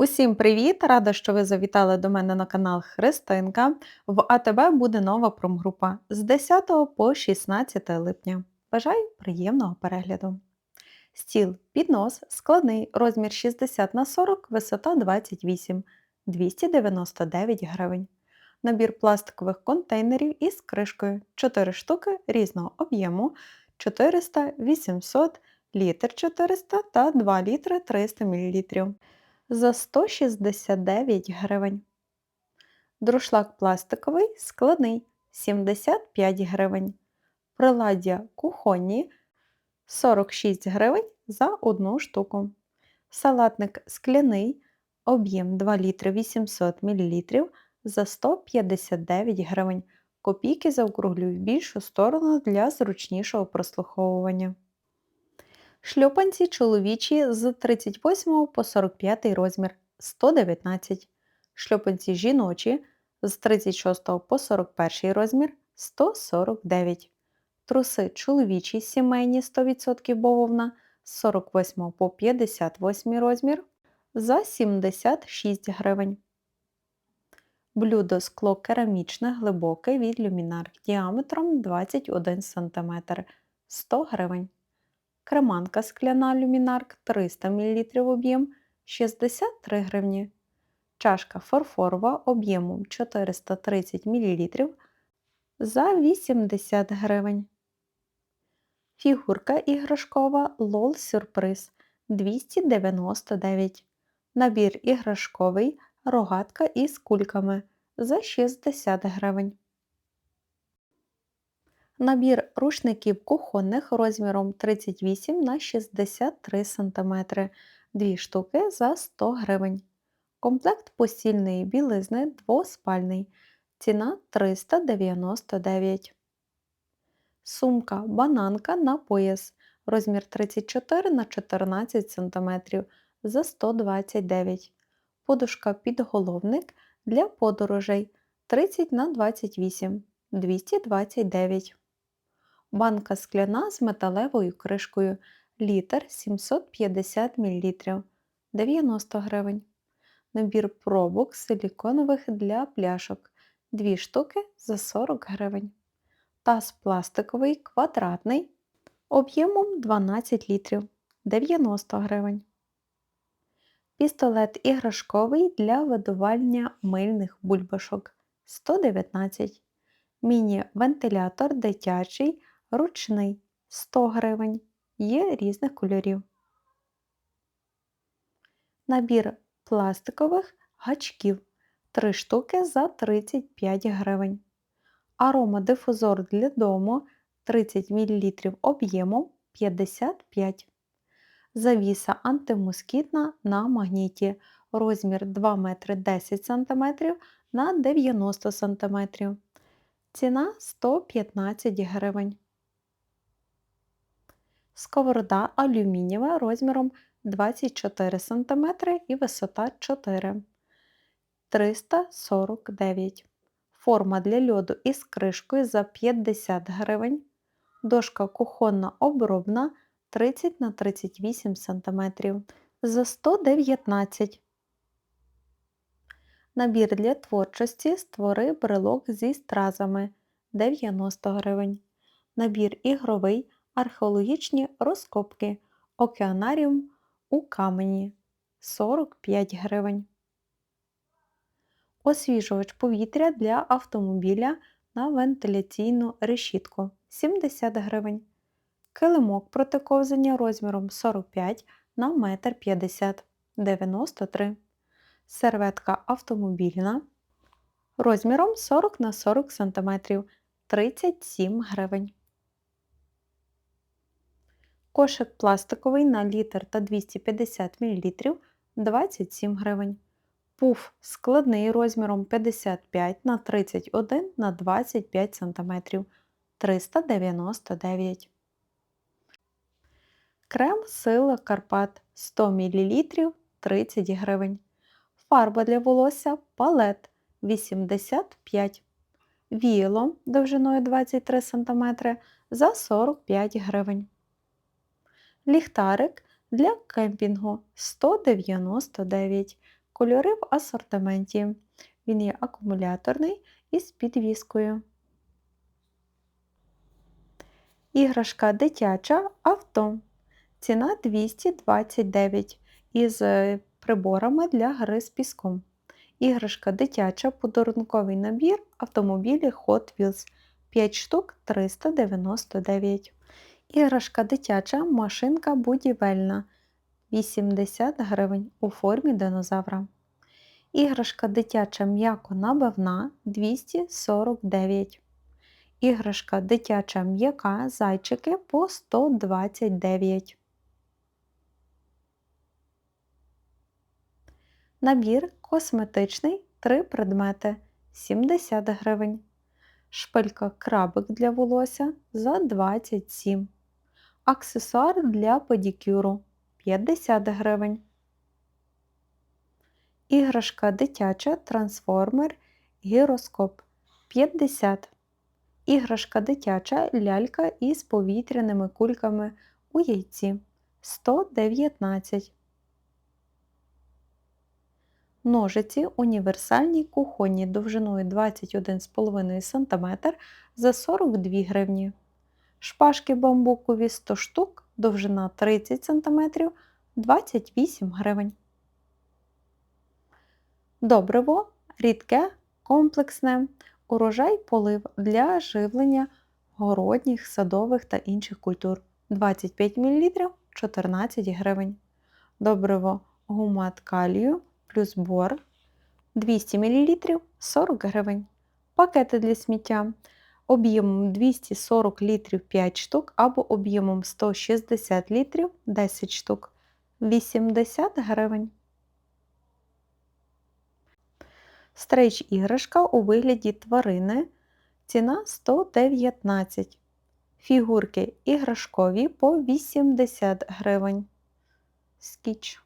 Усім привіт! Рада, що ви завітали до мене на канал Христинка. В АТБ буде нова промгрупа з 10 по 16 липня. Бажаю приємного перегляду. Стіл піднос складний розмір 60 на 40, висота 28, 299 гривень. Набір пластикових контейнерів із кришкою 4 штуки різного об'єму 400, 800, літр 400 та 2 літри 300 мл за 169 гривень. Друшлак пластиковий складний 75 гривень. Приладдя кухонні 46 гривень за одну штуку. Салатник скляний, об'єм 2 літри 800 мл за 159 гривень. Копійки заокруглюю в більшу сторону для зручнішого прослуховування. Шльопанці чоловічі з 38 по 45 розмір 119. Шльопанці жіночі з 36 по 41 розмір 149. Труси чоловічі сімейні 100% бавовна з 48 по 58 розмір за 76 гривень. Блюдо скло керамічне глибоке від люмінар діаметром 21 см 100 гривень. Креманка скляна люмінарк 300 мл об'єм 63 гривні. Чашка фарфорова об'ємом 430 мл за 80 гривень. Фігурка іграшкова LOL Сюрприз 299. Набір іграшковий рогатка із кульками за 60 гривень. Набір рушників кухонних розміром 38 на 63 см, 2 штуки за 100 гривень. Комплект постільної білизни двоспальний. Ціна 399. Сумка бананка на пояс. Розмір 34 на 14 см за 129 Подушка підголовник для подорожей 30 на 28 229 банка скляна з металевою кришкою, літр 750 мл 90 гривень. Набір пробок силіконових для пляшок 2 штуки за 40 гривень. Таз пластиковий квадратний об'ємом 12 літрів 90 гривень. Пістолет іграшковий для видувальня мильних бульбашок 119 Міні-вентилятор дитячий ручний 100 гривень, є різних кольорів. Набір пластикових гачків 3 штуки за 35 гривень. Аромадифузор для дому 30 мл об'ємом 55 Завіса антимоскітна на магніті розмір 2 метри 10 см на 90 см. Ціна 115 гривень. Сковорода алюмінієва розміром 24 см і висота 4 349 Форма для льоду із кришкою за 50 гривень. Дошка кухонна обробна 30 на 38 см за 119 Набір для творчості створи брелок зі стразами 90 гривень. Набір ігровий археологічні розкопки океанаріум у камені 45 гривень. Освіжувач повітря для автомобіля на вентиляційну решітку 70 гривень. Килимок проти ковзання розміром 45 на 1,50 м 93 Серветка автомобільна розміром 40 на 40 см 37 гривень. Кошик пластиковий на літр та 250 мл 27 гривень. Пуф складний розміром 55 на 31 на 25 см 399 Крем сила Карпат 100 мл 30 гривень. Фарба для волосся палет 85 Віяло довжиною 23 см за 45 гривень. Ліхтарик для кемпінгу 199 Кольори в асортименті. Він є акумуляторний із підвіскою. Іграшка дитяча авто. Ціна 229 із е, приборами для гри з піском. Іграшка дитяча, подарунковий набір, автомобілі Hot Wheels 5 штук 399. Іграшка дитяча, машинка будівельна 80 гривень у формі динозавра. Іграшка дитяча м'яко набивна 249. Іграшка дитяча м'яка зайчики по 129. Набір косметичний 3 предмети 70 гривень. Шпилька крабик для волосся за 27. Аксесуар для педикюру 50 гривень. Іграшка дитяча трансформер гіроскоп 50. Іграшка дитяча лялька із повітряними кульками у яйці 119. Ножиці універсальні кухонні довжиною 21,5 см за 42 гривні. Шпажки бамбукові 100 штук, довжина 30 см 28 гривень. Добриво рідке, комплексне, урожай полив для живлення городніх, садових та інших культур 25 мл 14 гривень. Добриво гумат калію плюс бор 200 мл 40 гривень. Пакети для сміття об'ємом 240 літрів 5 штук або об'ємом 160 літрів 10 штук 80 гривень. Стрейч іграшка у вигляді тварини. Ціна 119 Фігурки іграшкові по 80 гривень. Скіч.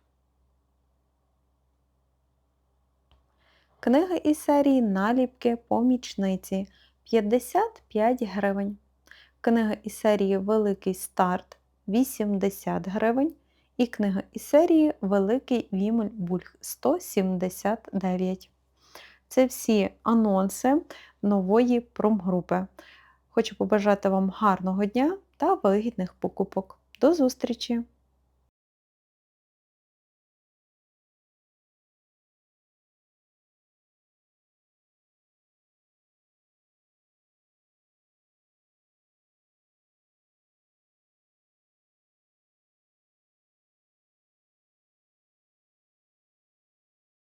Книга із серії Наліпки помічниці 55 гривень. Книга із серії Великий старт 80 гривень. І книга із серії Великий Вімель Бульх 179. Це всі анонси нової промгрупи. Хочу побажати вам гарного дня та вигідних покупок. До зустрічі!